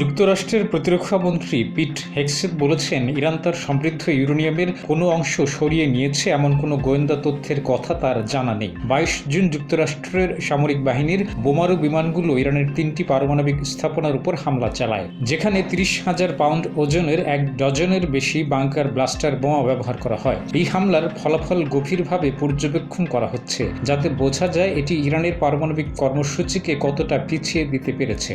যুক্তরাষ্ট্রের প্রতিরক্ষা মন্ত্রী পিট হেক্সেট বলেছেন, ইরান তার সমৃদ্ধ ইউরেনিয়ামের কোনো অংশ সরিয়ে নিয়েছে এমন কোনো গোয়েন্দা তথ্যের কথা তার জানা নেই। বাইশ জুন যুক্তরাষ্ট্রের সামরিক বাহিনীর বোমারু বিমানগুলো ইরানের তিনটি পারমাণবিক স্থাপনার উপর হামলা চালায়, যেখানে তিরিশ হাজার পাউন্ড ওজনের এক ডজনের বেশি বাংকার ব্লাস্টার বোমা ব্যবহার করা হয়। এই হামলার ফলাফল গভীরভাবে পর্যবেক্ষণ করা হচ্ছে, যাতে বোঝা যায় এটি ইরানের পারমাণবিক কর্মসূচিকে কতটা পিছিয়ে দিতে পেরেছে।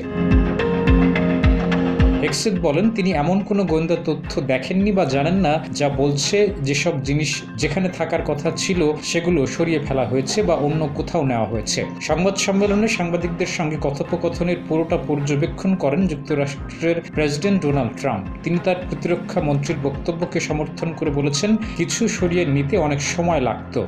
এক্সেট বলেন, তিনি এমন কোনো গোয়েন্দা তথ্য দেখেননি বা জানেন না যা বলছে যেসব জিনিস যেখানে থাকার কথা ছিল সেগুলো সরিয়ে ফেলা হয়েছে বা অন্য কোথাও নেওয়া হয়েছে। সংবাদ সম্মেলনে সাংবাদিকদের সঙ্গে কথোপকথনের পুরোটা পর্যবেক্ষণ করেন যুক্তরাষ্ট্রের প্রেসিডেন্ট ডোনাল্ড ট্রাম্প। তিনি তার প্রতিরক্ষা মন্ত্রীর বক্তব্যকে সমর্থন করে বলেছেন, কিছু সরিয়ে নিতে অনেক সময় লাগতো।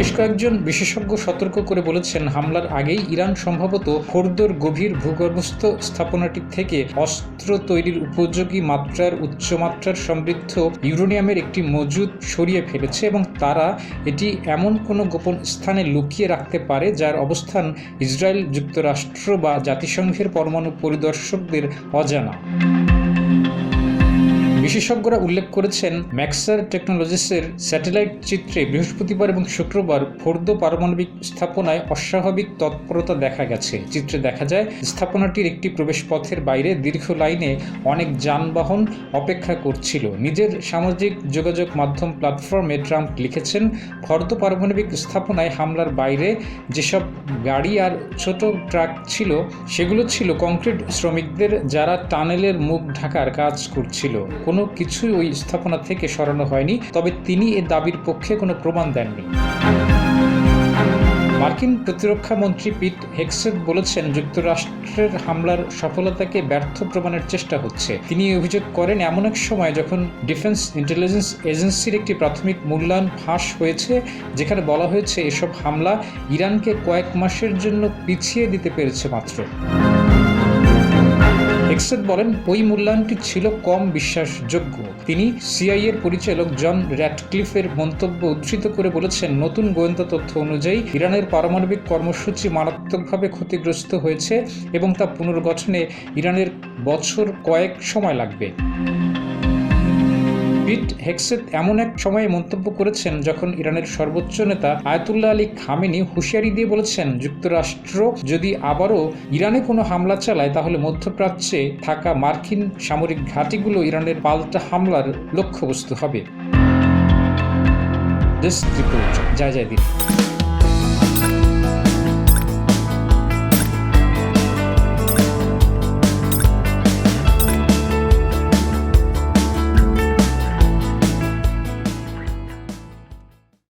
বেশ কয়েকজন বিশেষজ্ঞ সতর্ক করে বলেছেন, হামলার আগেই ইরান সম্ভবত ফোর্দোর গভীর ভূগর্ভস্থ স্থাপনাটি থেকে অস্ত্র তৈরির উপযোগী মাত্রার, উচ্চমাত্রার সমৃদ্ধ ইউরেনিয়ামের একটি মজুদ সরিয়ে ফেলেছে এবং তারা এটি এমন কোনো গোপন স্থানে লুকিয়ে রাখতে পারে যার অবস্থান ইসরায়েল যুক্তরাষ্ট্র বা জাতিসংঘের পরমাণু পরিদর্শকদের অজানা। বিশেষজ্ঞরা উল্লেখ করেছেন, ম্যাক্সার টেকনোলজিসের স্যাটেলাইট চিত্রে বৃহস্পতিবার এবং শুক্রবার ফোর্দো পারমাণবিক স্থাপনায় অস্বাভাবিক তৎপরতা দেখা গেছে। চিত্রে দেখা যায়, স্থাপনাটির একটি প্রবেশপথের বাইরে দীর্ঘ লাইনে অনেক যানবাহন অপেক্ষা করছিল। নিজের সামাজিক যোগাযোগ মাধ্যম প্ল্যাটফর্মে ট্রাম্প লিখেছেন, ফর্দ পারমাণবিক স্থাপনায় হামলার বাইরে যেসব গাড়ি আর ছোট ট্রাক ছিল, সেগুলো ছিল কংক্রিট শ্রমিকদের যারা টানেলের মুখ ঢাকার কাজ করছিল। কোনো কিছুই ওই স্থাপনা থেকে সরানো হয়নি, তবে তিনি এ দাবির পক্ষে কোনো প্রমাণ দেননি। মার্কিন প্রতিরক্ষা মন্ত্রী পিট হেক্সেট বলেছেন, যুক্তরাষ্ট্রের হামলার সফলতাকে ব্যর্থ প্রমাণের চেষ্টা হচ্ছে। তিনি অভিযোগ করেন, এমন এক সময় যখন ডিফেন্স ইন্টেলিজেন্স এজেন্সির একটি প্রাথমিক মূল্যায়ন ফাঁস হয়েছে, যেখানে বলা হয়েছে, এসব হামলা ইরানকে কয়েক মাসের জন্য পিছিয়ে দিতে পেরেছে মাত্র। এক্সেট বলেন, ওই মূল্যায়নটি ছিল কম বিশ্বাসযোগ্য। তিনি সিআই এর পরিচালক জন র্যাটক্লিফের মন্তব্য উদ্ধৃত করে বলেছেন, নতুন গোয়েন্দা তথ্য অনুযায়ী, ইরানের পারমাণবিক কর্মসূচি মারাত্মকভাবে ক্ষতিগ্রস্ত হয়েছে এবং তা পুনর্গঠনে ইরানের বছর কয়েক সময় লাগবে। পিট হেক্সেত এমন এক সময়ে মন্তব্য করেছেন যখন ইরানের সর্বোচ্চ নেতা আয়তুল্লাহ আলী খামেনি হুঁশিয়ারি দিয়ে বলেছেন, যুক্তরাষ্ট্র যদি আবারও ইরানে কোনো হামলা চালায়, তাহলে মধ্যপ্রাচ্যে থাকা মার্কিন সামরিক ঘাঁটিগুলো ইরানের পাল্টা হামলার লক্ষ্যবস্তু হবে। দিস রিপোর্ট যায় যায় দিন